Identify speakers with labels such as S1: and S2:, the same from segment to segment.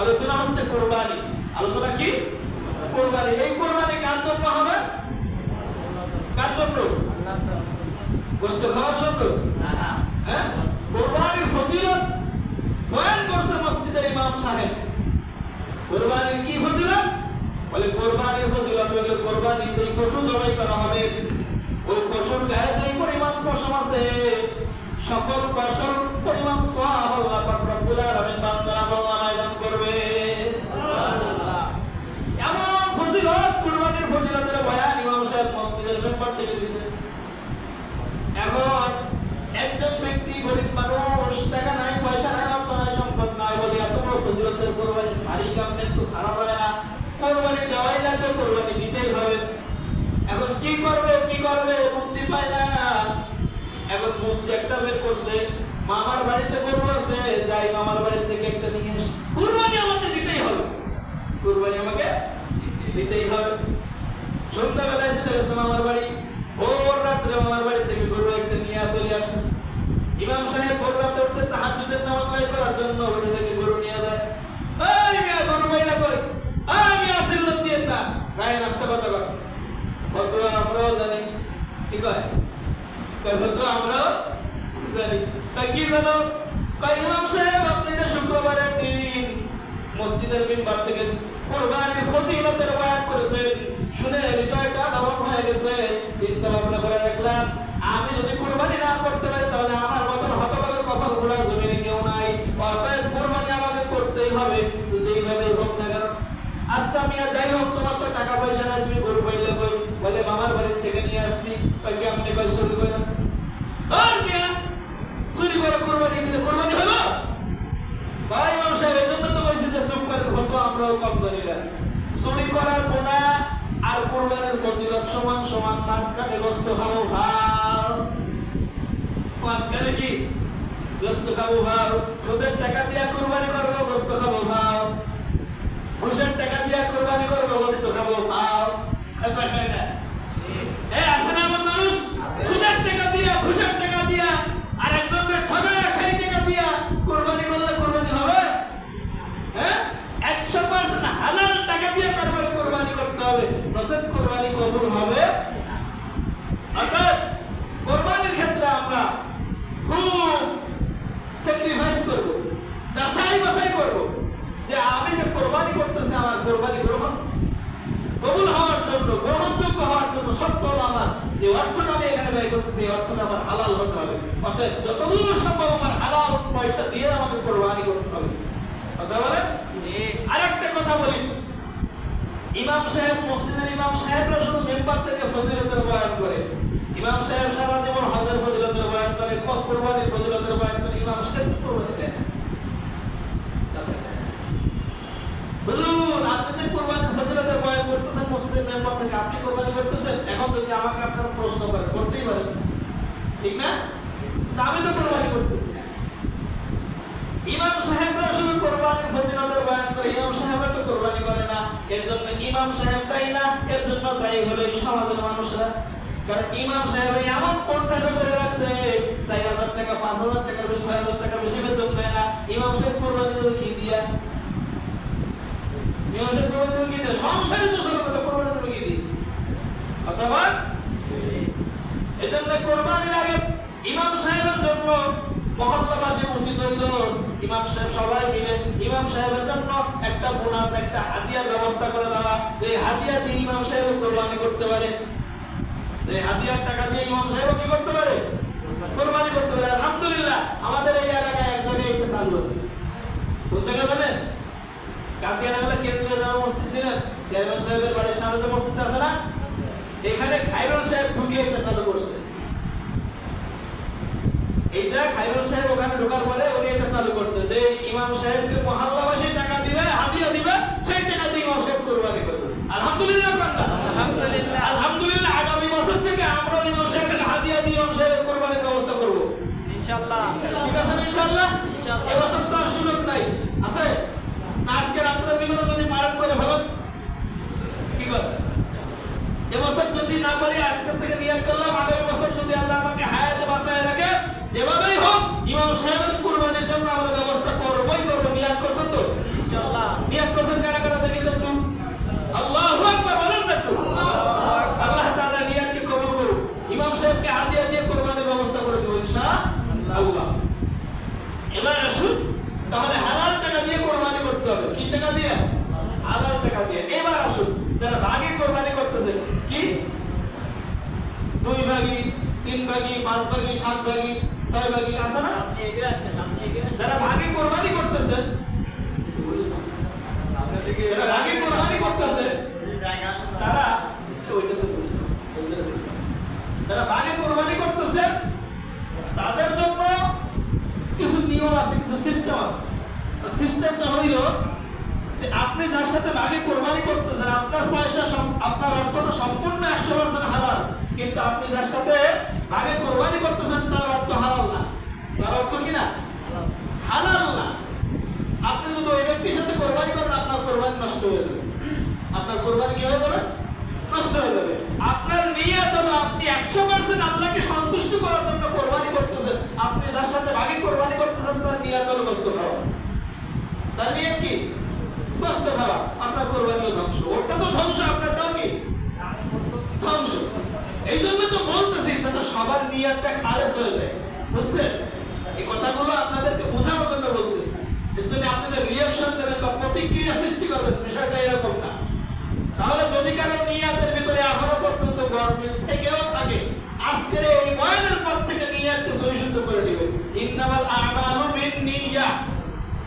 S1: আলোচনা হচ্ছে কোরবানি। আলোচনা কি? কোরবানি। এই কোরবানি কার হবে? হ্যাঁ? কি বলে কোরবানি এই জবাই করা হবে। ওই পরিমাণ সকল পশুর পরিমাণ সওয়াব আল্লাহ আমলনামায় দান করবে এমন ফজিলত কুরবানির ফজিলতের বয়ান ইমাম সাহেব মসজিদের মেম্বার থেকে দিছে এখন একজন ব্যক্তি গরিব মানুষ টাকা নাই পয়সা নাই অর্থ নাই সম্পদ নাই বলে এত বড় ফজিলতের কোরবানি সারি কামনে তো সারা হয় না কোরবানি দেওয়াই লাগবে কোরবানি দিতেই হবে এখন কি করবে কি করবে মুক্তি পায় না এখন মুক্তি একটা বের করছে, মামার বাড়িতে গরু আছে, যাই মামার বাড়ি থেকে একটা নিয়ে আসি কুরবানি আমাকে দিতেই হবে। কুরবানি আমাকে দিতেই হবে। সন্ধ্যাবেলায় চলে গেছে মামার বাড়ি, ভোর রাত্রে মামার বাড়ি থেকে গরু একটা নিয়ে চলে আসতেছে। ইমাম সাহেব ভোর রাতে উঠছে, তাহাজ্জুদের নামাজ আদায় করার জন্য উঠে থেকে গরু নিয়ে যায়। এই মিয়া, গরু বাইলা কই? এই মিয়া সিল্লত দিয়ে না গায়ে নাস্তা কথা কর ফতোয়া আমরাও জানি। কি কয়? কয় আমরাও জানি কি জানো ইমাম সাহেব, আপনি তো শুক্রবারের দিন মসজিদের মিম্বার থেকে কোরবানির ফজিলতের বয়ান করেছেন, শুনে হৃদয়টা নরম হয়ে গেছে চিন্তা ভাবনা করে দেখলাম আমি যদি কোরবানি না করতে পারি তাহলে আমার মতন হতভাগে কপাল ঘোড়ার জমিনে কেউ নাই অতএব কোরবানি আমাকে করতেই হবে তো যেইভাবে হোক না কেন আচ্ছা মিয়া যাই হোক তোমার তো টাকা পয়সা নাই তুমি গরু পাইলে কই বলে মামার বাড়ি থেকে নিয়ে আসছি কই কি আপনি কই চুরি করেন আর মিয়া চুরি করে কোরবানি দিলে কোরবানি হলো ভাই ইমাম সাহেব এই জন্য তো বলছি যে চুপ করে ভোটো আমরাও কম জানি না চুরি করার গোনা আর কোরবানির ফজিলত সমান মাঝখানে গোস্ত খাব ভাও মাঝখানে কি? গোস্ত খাব ভাও তোদের টাকা দিয়া কোরবানি করব, গোস্ত খাব ভাও ঘুষের টাকা দিয়া কোরবানি করব, গোস্ত খাব ভাও এ আছে না এমন মানুষ সুদের টাকা দিয়া ঘুষের টাকা দিয়া আর একজনকে ঠগায় সেই টাকা দিয়া কোরবানি করলে কোরবানি হবে হ্যাঁ একশো পার্সেন্ট হালাল টাকা দিয়ে তারপরে কোরবানি করতে হবে নসেদ কোরবানি কবুল হবে অর্থাৎ কোরবানির ক্ষেত্রে আমরা খুব স্যাক্রিফাইস করব যাচাই বাছাই করব যে আমি যে কোরবানি করতেছি আমার কোরবানি গ্রহণ কবুল হওয়ার জন্য গ্রহণযোগ্য হওয়ার জন্য শর্ত হলো আমার যে অর্থটা আমি এখানে ব্যয় করতেছি এই অর্থটা আমার হালাল হতে হবে অর্থাৎ যতদূর সম্ভব আমার পয়সা দিয়ে আমাকে কোরবানি করতে হবে কথা বলে আরেকটা কথা বলি ইমাম সাহেব মসজিদের ইমাম সাহেবরা শুধু মেম্বার থেকে ফজিলতের বয়ান করে ইমাম সাহেব সারা জীবন হজের ফজিলতের বয়ান করে কোরবানির ফজিলতের বয়ান করে ইমাম সাহেব কোরবানি দেয় না হুজুর আপনি যে কোরবানির ফজিলতের বয়ান করতেছেন মসজিদের মেম্বার থেকে আপনি কোরবানি করতেছেন এখন যদি আমাকে আপনারা প্রশ্ন করেন করতেই পারেন ঠিক না তা আমি তো কোরবানি করতেছি না ইমাম সাহেবরা শুধু কোরবানির ফজিলতের বয়ান করে, ইমাম সাহেবরা তো কোরবানি করে না। এর জন্য ইমাম সাহেব দায়ী না, এর জন্য দায়ী হলো সমাজের মানুষরা। কারণ ইমাম সাহেব এমন কোনটা করে রাখছে, চার হাজার টাকা, পাঁচ হাজার টাকা বেশি, ছয় হাজার টাকা বেশি বেতন দেয় না। ইমাম সাহেব কোরবানি দেবে কি দিয়া। ইমাম সাহেব কোরবানি দেবে কি দিয়া, সংসারে তো তো কোরবানি দেবে কি দিয়ে। অথবা এজন্য কোরবানির আগে ইমাম সাহেবের জন্য মহল্লাবাসী উচিত ইমাম সাহেব সবাই ইমাম একটা বোনাস হাদিয়ার ব্যবস্থা করে হাদিয়া দিয়ে ইমাম সাহেব কোরবানি করতে পারে। যে হাদিয়ার টাকা দিয়ে ইমাম সাহেব কি করতে পারে? কোরবানি করতে আমাদের এই এলাকায় এক কেন্দ্রীয় ছিলেন। সাহেবের বাড়ির সামনে আছে না? এখানে সাহেব চালু করছে। এটা খাইরুল সাহেব ওখানে ঢোকার পরে উনি এটা চালু করছে। যে ইমাম সাহেবকে মহল্লাবাসী টাকা দিবে হাদিয়া দিবে সেই টাকা দিয়ে ইমাম সাহেব কোরবানি করবে আলহামদুলিল্লাহ কান্না
S2: আলহামদুলিল্লাহ
S1: আলহামদুলিল্লাহ আগামী বছর থেকে আমরা ইমাম সাহেবকে হাদিয়া দিয়ে ইমাম সাহেবের কোরবানির ব্যবস্থা করব
S2: ইনশাআল্লাহ
S1: ঠিক আছে না ইনশাআল্লাহ
S2: ইনশাআল্লাহ।
S1: এবছর তো আর সুযোগ নাই আছে না আজকে রাত্রে মিলন যদি পালন করে ভালো কি করে এবছর যদি না পারি আজকের থেকে নিয়াত করলাম আগামী বছর যদি আল্লাহ আমাকে হায়াতে বাঁচায় রাখে যেভাবেই হোক ইমাম সাহেবের কুরবানির জন্য আমরা ব্যবস্থা করবই করব নিয়াত করছেন তো
S2: ইনশাআল্লাহ
S1: হবে কি টাকা দিয়ে হালাল টাকা দিয়ে এবার আসুন যারা ভাগে কোরবানি করতেছে কি দুই ভাগি তিন ভাগি পাঁচ ভাগি সাত ভাগি ছয় ভাগি আছে না যারা ভাগে কোরবানি করতেছে যারা ভাগে কোরবানি করতেছে তারা ওইটা তো বলি। যারা ভাগে কোরবানি করতেছে তাদের জন্য কিছু নিয়ম আছে কিছু সিস্টেম আছে সিস্টেমটা হইল যে আপনি যার সাথে ভাগে কোরবানি করতেছেন আপনার পয়সা আপনার অর্থটা সম্পূর্ণ একশো পার্সেন্ট হালাল কিন্তু আপনি যার সাথে ভাগে কোরবানি করতেছেন তার অর্থ হালাল না তার অর্থ কি না হালাল না আপনি যদি ওই ব্যক্তির সাথে কোরবানি করেন আপনার কোরবানি নষ্ট হয়ে যাবে আপনার কোরবানি কি হয়ে যাবে? নষ্ট হয়ে যাবে। আপনার নিয়ত হলো আপনি একশো পার্সেন্ট আল্লাহকে সন্তুষ্ট করার জন্য কোরবানি করতেছেন। আপনি যার সাথে কোরবানি করতেছেন, তার নিয়ত হলো খাওয়া। তার নিয়ত কি? খাওয়া। আপনার ধ্বংস। ওটা তো ধ্বংস কি? ধ্বংস। এই জন্য তো বলতেছি তাতে সবার নিয়তটা খালেস হয়ে যায়। বুঝছেন? এই কথাগুলো আপনাদেরকে বোঝানোর জন্য বলতেছি। এর জন্য আপনাদের রিয়াকশন দেবেন বা প্রতিক্রিয়া সৃষ্টি করবেন বিষয়টা এরকম না তাহলে যদি কারও নিয়াতের ভিতরে এখনও পর্যন্ত গরমিল থেকেও থাকে আজকের এই বয়ানের পর থেকে নিয়াতকে সহিষ্ণু করে দিবেন ইন্নামাল আমালু বিন্নিয়া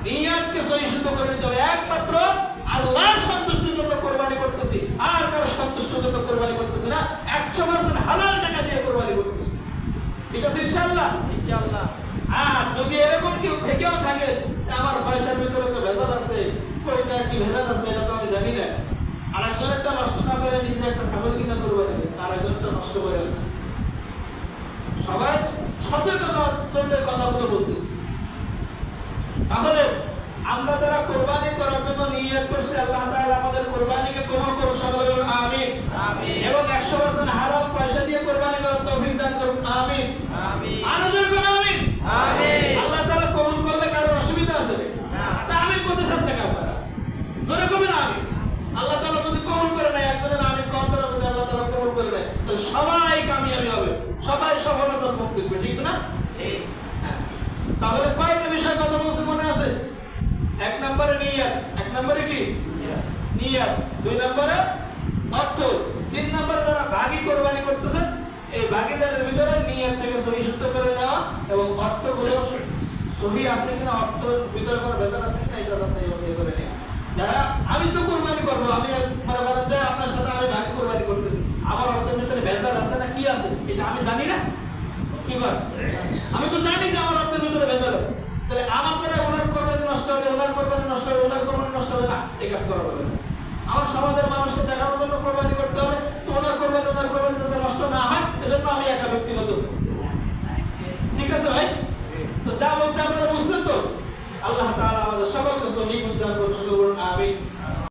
S1: নিয়াতকে সহিষ্ণু করে নিতে হবে। একমাত্র আল্লাহর সন্তুষ্টির জন্য কোরবানি করতেছি। আর কারও সন্তুষ্টির জন্য কোরবানি করতেছি না। একশো পার্সেন্ট হালাল টাকা দিয়ে কোরবানি করতেছি। ঠিক আছে ইনশাআল্লাহ?
S2: ইনশাআল্লাহ।
S1: আর যদি এরকম কেউ থেকেও থাকে আমার পয়সার ভিতরে তো ভেজাল আছে। ওইটা কি ভেজাল আছে এটা তো আমি জানি না। আর একজনেরটা নষ্ট না করে নিজে একটা ছাগল কিনা করব তার একজনটা নষ্ট করে সবাই সচেতন জন্য কথাগুলো বলতেছি। তাহলে আমরা যারা কোরবানি করার জন্য নিয়ত করছি আল্লাহ তাআলা আমাদের কোরবানিকে কবুল করুন সকলে বলুন আমিন।
S2: আমিন।
S1: এবং 100% হারাম পয়সা দিয়ে কোরবানি করার তৌফিক দান করুন আমিন।
S2: আমিন।
S1: আরও জোরে বলুন আমিন।
S2: আমিন
S1: আল্লাহ তাআলা কবুল করলে কারও অসুবিধা আছে
S2: না।
S1: তা আমিন করতেছেন না আপনারা জোরে কবেন আমিন আল্লাহ তাআলা যদি কবুল করে নেয় একজনের আমিন কম করে যদি আল্লাহ তাআলা কবুল করে নেয় তাহলে সবাই কামিয়াবি হবে সবাই সফলতার মুখ দেখবে ঠিক না
S2: ঠিক
S1: হ্যাঁ। তাহলে কয়টা বিষয় কথা বলছে মনে আছে এক নম্বরে নিয়ত এক নম্বরে কি নিয়ত দুই নম্বরে অর্থ তিন নম্বরে যারা ভাগী কোরবানি করতেছেন, এই ভাগীদারের ভিতরে নিয়ত থেকে সহি শুদ্ধ করে নেওয়া এবং অর্থগুলো সহি আছে কিনা, অর্থ ভিতরে কোনো বেতন আছে কিনা, এটা যাচাই বাছাই করে নেওয়া। যারা, আমি তো কোরবানি করব, আমি মনে করেন যে আপনার সাথে আমি ভাগী কোরবানি করতেছি। আমার অর্থের ভিতরে ভেজাল আছে না, কি আছে? এটা আমি জানি না। কি কর? আমি তো জানি যে আমার অর্থের ভিতরে ভেজাল আছে। তাহলে আমার দ্বারা ওনার কোরবানি নষ্ট হবে ওনার কোরবানি নষ্ট হবে ওনার কোরবানি